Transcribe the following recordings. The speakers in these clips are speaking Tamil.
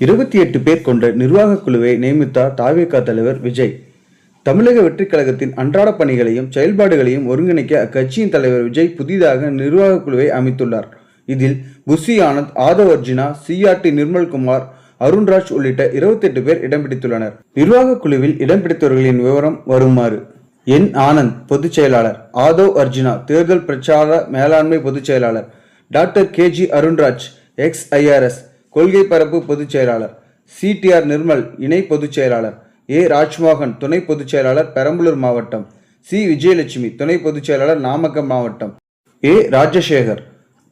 இருபத்தி எட்டு பேர் கொண்ட நிர்வாக குழுவை நியமித்தார் தாவேகா தலைவர் விஜய். தமிழக வெற்றிக் கழகத்தின் அன்றாட பணிகளையும் செயல்பாடுகளையும் ஒருங்கிணைக்க அக்கட்சியின் தலைவர் விஜய் புதிதாக நிர்வாக குழுவை அமைத்துள்ளார். இதில் Bussy Anand Aadhav Arjuna C R T Nirmalkumar Arunraj உள்ளிட்ட 28 பேர் இடம் பிடித்துள்ளனர். நிர்வாகக் குழுவில் இடம் பிடித்தவர்களின் விவரம் வருமாறு. என். ஆனந்த் பொதுச் செயலாளர். ஆதவ் அர்ஜுனா தேர்தல் பிரச்சார மேலாண்மை பொதுச் செயலாளர். Doctor K G Arunraj ex. IRS கொள்கை பரப்பு பொதுச் செயலாளர். சிடிஆர் நிர்மல் இணை பொதுச் செயலாளர். ஏ. ராஜ்மோகன் துணை பொதுச் செயலாளர் பெரம்பலூர் மாவட்டம். சி. விஜயலட்சுமி துணை பொதுச் செயலாளர் நாமக்கல் மாவட்டம். ஏ. ராஜசேகர்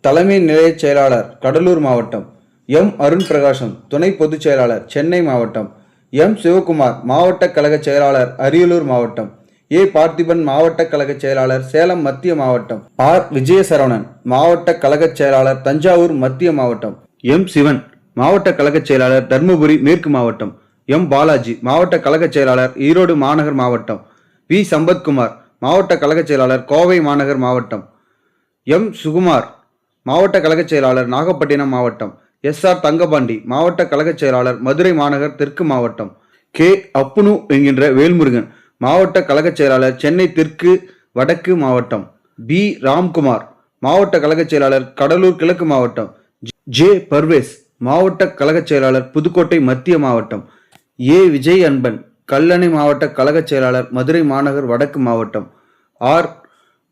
தலைமை நிலைய செயலாளர் கடலூர் மாவட்டம். எம். அருண் பிரகாசம் துணை பொதுச் செயலாளர் சென்னை மாவட்டம். எம். சிவகுமார் மாவட்ட கழக செயலாளர் அரியலூர் மாவட்டம். ஏ. பார்த்திபன் மாவட்ட கழக செயலாளர் சேலம் மத்திய மாவட்டம். ஆர். விஜயசரவணன் மாவட்ட கழக செயலாளர் தஞ்சாவூர் மத்திய மாவட்டம். எம் சிவன் மாவட்ட கழகச் செயலாளர் தர்மபுரி மேற்கு மாவட்டம் எம் பாலாஜி மாவட்ட கழகச் செயலாளர் ஈரோடு மாநகர் மாவட்டம் வி. சம்பத்குமார் மாவட்ட கழகச் செயலாளர் கோவை மாநகர் மாவட்டம் எம் சுகுமார் மாவட்ட கழகச் செயலாளர் நாகப்பட்டினம் மாவட்டம் எஸ். ஆர். தங்கபாண்டி மாவட்ட கழகச் செயலாளர் மதுரை மாநகர் தெற்கு மாவட்டம் கே. அப்புனு என்கின்ற வேல்முருகன் மாவட்ட கழகச் செயலாளர் சென்னை தெற்கு வடக்கு மாவட்டம் பி. ராம்குமார் மாவட்ட கழகச் செயலாளர் கடலூர் கிழக்கு மாவட்டம் ஜே பர்வேஸ் மாவட்ட கழகச் செயலாளர் புதுக்கோட்டை மத்திய மாவட்டம். ஏ. விஜய் அன்பன் கல்லணை மாவட்ட கழகச் செயலாளர் மதுரை மாநகர் வடக்கு மாவட்டம். ஆர்.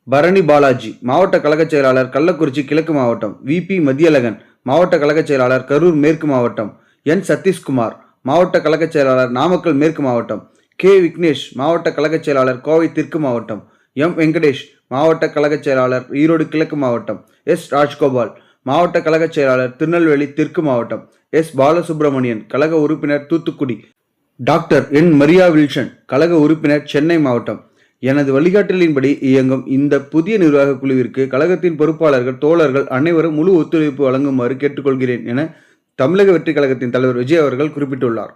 பரணி பாலாஜி மாவட்ட கழகச் செயலாளர் கள்ளக்குறிச்சி கிழக்கு மாவட்டம். விபி மதியழகன் மாவட்ட கழகச் செயலாளர் கரூர் மேற்கு மாவட்டம். என். சதீஷ்குமார் மாவட்ட கழகச் செயலாளர் நாமக்கல் மேற்கு மாவட்டம். கே. விக்னேஷ் மாவட்ட கழகச் செயலாளர் கோவை தெற்கு மாவட்டம். எம். வெங்கடேஷ் மாவட்ட கழகச் செயலாளர் ஈரோடு கிழக்கு மாவட்டம். எஸ். ராஜ்கோபால் மாவட்ட கழகச் செயலாளர் திருநெல்வேலி தெற்கு மாவட்டம் எஸ். பாலசுப்ரமணியன் கழக உறுப்பினர் Thoothukudi doctor N. Maria Wilson கழக உறுப்பினர் சென்னை மாவட்டம். எனது வழிகாட்டலின்படி இயங்கும் இந்த புதிய நிர்வாக குழுவிற்கு கழகத்தின் பொறுப்பாளர்கள் தோழர்கள் அனைவரும் முழு ஒத்துழைப்பு வழங்குமாறு கேட்டுக்கொள்கிறேன் என தமிழக வெற்றி கழகத்தின் தலைவர் விஜய் அவர்கள் குறிப்பிட்டுள்ளார்.